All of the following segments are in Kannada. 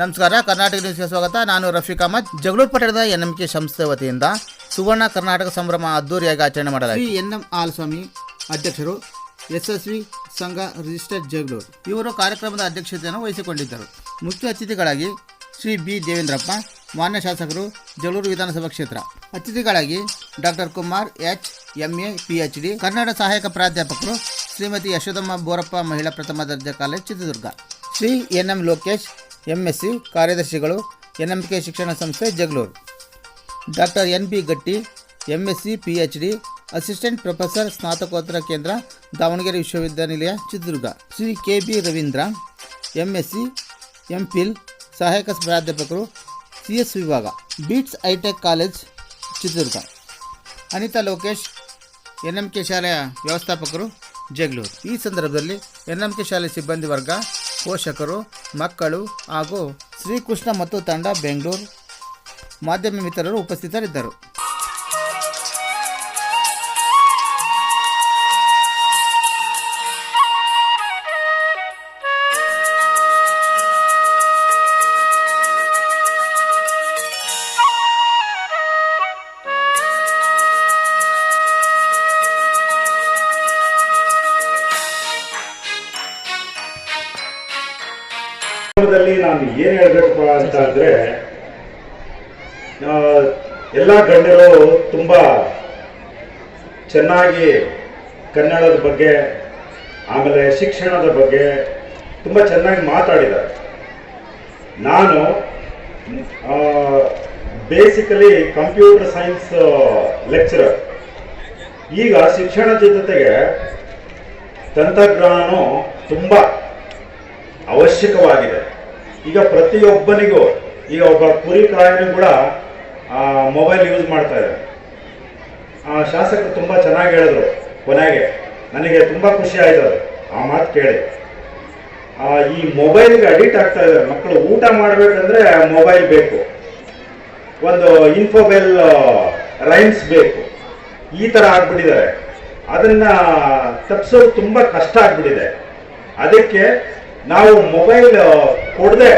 ನಮಸ್ಕಾರ, ಕರ್ನಾಟಕ ನ್ಯೂಸ್ಗೆ ಸ್ವಾಗತ. ನಾನು ರಫೀಕ್ ಅಹಮದ್. ಜಗಳೂರು ಪಟ್ಟಣದ ಎನ್ ಎಂ ಕೆ ಸಂಸ್ಥೆ ವತಿಯಿಂದ ಸುವರ್ಣ ಕರ್ನಾಟಕ ಸಂಭ್ರಮ ಅದ್ದೂರಿಯಾಗಿ ಆಚರಣೆ ಮಾಡಲಾಗಿದೆ ಎನ್ ಎಂ ಆಲ್ಸ್ವಾಮಿ ಅಧ್ಯಕ್ಷರು, ಯಶಸ್ವಿ ಸಂಘ ರಿಜಿಸ್ಟರ್ಡ್ ಜಗಳೂರು. ಇವರು ಕಾರ್ಯಕ್ರಮದ ಅಧ್ಯಕ್ಷತೆಯನ್ನು ವಹಿಸಿಕೊಂಡಿದ್ದರು. ಮುಖ್ಯ ಅತಿಥಿಗಳಾಗಿ ಶ್ರೀ ಬಿ ದೇವೇಂದ್ರಪ್ಪ, ಮಾನ್ಯ ಶಾಸಕರು, ಜಗಳೂರು ವಿಧಾನಸಭಾ ಕ್ಷೇತ್ರ. ಅತಿಥಿಗಳಾಗಿ doctor Kumar, H. M. A, P H D, Kannada ಸಹಾಯಕ ಪ್ರಾಧ್ಯಾಪಕರು, ಶ್ರೀಮತಿ ಯಶೋದಮ್ಮ ಬೋರಪ್ಪ ಮಹಿಳಾ ಪ್ರಥಮ ದರ್ಜೆ college Chitradurga. Shri N M Lokesh M S C ಕಾರ್ಯದರ್ಶಿಗಳು ಎನ್ ಎಂ ಕೆ ಶಿಕ್ಷಣ ಸಂಸ್ಥೆ Jagaluru doctor N B Gatti, MSc P H D assistant professor ಸ್ನಾತಕೋತ್ತರ ಕೇಂದ್ರ ದಾವಣಗೆರೆ ವಿಶ್ವವಿದ್ಯಾನಿಲಯ, Chitradurga. Shri K B Ravindra, MSc M phil ಸಹಾಯಕ ಪ್ರಾಧ್ಯಾಪಕರು ಸಿ ಎಸ್ ವಿಭಾಗ, beats itech college, Chitradurga. Anita Lokesh N M K ಶಾಲೆಯ ವ್ಯವಸ್ಥಾಪಕರು ಜಗಳೂರು ಈ ಸಂದರ್ಭದಲ್ಲಿ ಎನ್ ಎಂ ಕೆ ಶಾಲೆ ಸಿಬ್ಬಂದಿ ವರ್ಗ ಪೋಷಕರು ಮಕ್ಕಳು ಹಾಗೂ ಶ್ರೀಕೃಷ್ಣ ಮತ್ತು ತಂಡ ಬೆಂಗಳೂರು ಮಾಧ್ಯಮ ಮಿತ್ರರು ಉಪಸ್ಥಿತರಿದ್ದರು. ಸಂದರ್ಭದಲ್ಲಿ ನಾನು ಏನ್ ಹೇಳ್ಬೇಕಪ್ಪ ಅಂತ ಅಂದ್ರೆ ಎಲ್ಲ ಗಣ್ಯರು ತುಂಬಾ ಚೆನ್ನಾಗಿ ಕನ್ನಡದ ಬಗ್ಗೆ, ಆಮೇಲೆ ಶಿಕ್ಷಣದ ಬಗ್ಗೆ ತುಂಬಾ ಚೆನ್ನಾಗಿ ಮಾತಾಡಿದ್ದಾರೆ. ನಾನು ಬೇಸಿಕಲಿ ಕಂಪ್ಯೂಟರ್ ಸೈನ್ಸ್ ಲೆಕ್ಚರರ್ ಈಗ ಶಿಕ್ಷಣದ ಜೊತೆಗೆ ತಂತ್ರಜ್ಞಾನ ತುಂಬಾ ಅವಶ್ಯಕವಾಗಿದೆ. ಈಗ ಪ್ರತಿಯೊಬ್ಬನಿಗೂ, ಈಗ ಒಬ್ಬ ಕುರಿ ಕಾಯಿನೂ ಕೂಡ ಮೊಬೈಲ್ ಯೂಸ್ ಮಾಡ್ತಾ ಇದ್ದಾರೆ ಆ ಶಾಸಕರು ತುಂಬ ಚೆನ್ನಾಗಿ ಹೇಳಿದ್ರು ಕೊನೆಗೆ. ನನಗೆ ತುಂಬ ಖುಷಿ ಆಯಿತು ಆ ಮಾತು ಕೇಳಿ. ಈ ಮೊಬೈಲ್ಗೆ ಅಡಿಕ್ಟ್ ಆಗ್ತಾ ಇದ್ದಾರೆ. ಮಕ್ಕಳು ಊಟ ಮಾಡಬೇಕಂದ್ರೆ ಮೊಬೈಲ್ ಬೇಕು. ಒಂದು ಇನ್ಫೋಬೆಲ್ ರೈಮ್ಸ್ ಬೇಕು. ಈ ಥರ ಆಗ್ಬಿಟ್ಟಿದ್ದಾರೆ. ಅದನ್ನ ತಪ್ಪಿಸೋದು ತುಂಬ ಕಷ್ಟ ಆಗ್ಬಿಟ್ಟಿದೆ. ಅದಕ್ಕೆ ನಾವು ಮೊಬೈಲ್ ಕೊಡದೆ,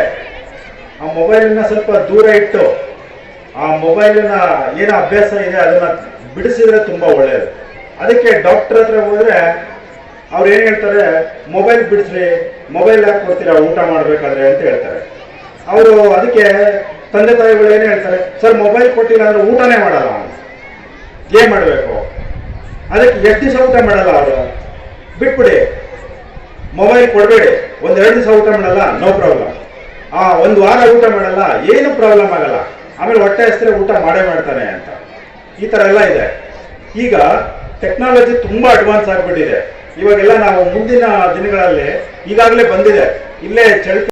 ಆ ಮೊಬೈಲನ್ನ ಸ್ವಲ್ಪ ದೂರ ಇಟ್ಟು, ಆ ಮೊಬೈಲನ್ನ ಏನು ಅಭ್ಯಾಸ ಇದೆ ಅದನ್ನ ಬಿಡಿಸಿದ್ರೆ ತುಂಬ ಒಳ್ಳೆಯದು ಅದಕ್ಕೆ ಡಾಕ್ಟರ್ ಹತ್ರ ಹೋದರೆ ಅವ್ರು ಏನು ಹೇಳ್ತಾರೆ ಮೊಬೈಲ್ ಬಿಡಿಸ್ರಿ ಮೊಬೈಲ್ ಯಾಕೆ ಕೊಡ್ತೀರಾ? ಊಟ ಮಾಡಬೇಕಾದ್ರೆ ಅಂತ ಹೇಳ್ತಾರೆ. ಅವರು ಅದಕ್ಕೆ ತಂದೆ ತಾಯಿಗಳು ಏನು ಹೇಳ್ತಾರೆ ಸರ್ ಮೊಬೈಲ್ ಕೊಟ್ಟಿಲ್ಲ ಅಂದ್ರೆ ಊಟನೇ ಮಾಡಲ್ಲ ಏನು ಮಾಡಬೇಕು? ಅದಕ್ಕೆ, ಎಷ್ಟು ದಿವಸ ಊಟ ಮಾಡಲ್ಲ ಅವರು? ಬಿಟ್ಬಿಡಿ. ಮೊಬೈಲ್ ಕೊಡಬೇಡಿ. ಒಂದು ಎರಡು ದಿವಸ ಊಟ ಮಾಡಲ್ಲ ನೋ ಪ್ರಾಬ್ಲಮ್ ಆ ಒಂದು ವಾರ ಊಟ ಮಾಡಲ್ಲ, ಏನು ಪ್ರಾಬ್ಲಮ್ ಆಗಲ್ಲ. ಆಮೇಲೆ ಹೊಟ್ಟೆ ಹಸಿದ್ರೆ ಊಟ ಮಾಡೇ ಮಾಡ್ತಾನೆ ಅಂತ. ಈ ತರ ಎಲ್ಲ ಇದೆ. ಈಗ ಟೆಕ್ನಾಲಜಿ ತುಂಬಾ ಅಡ್ವಾನ್ಸ್ ಆಗಿಬಿಟ್ಟಿದೆ. ಇವಾಗೆಲ್ಲ ನಾವು ಮುಂದಿನ ದಿನಗಳಲ್ಲಿ ಈಗಾಗಲೇ ಬಂದಿದೆ. ಇಲ್ಲೇ ಚಳಕೆ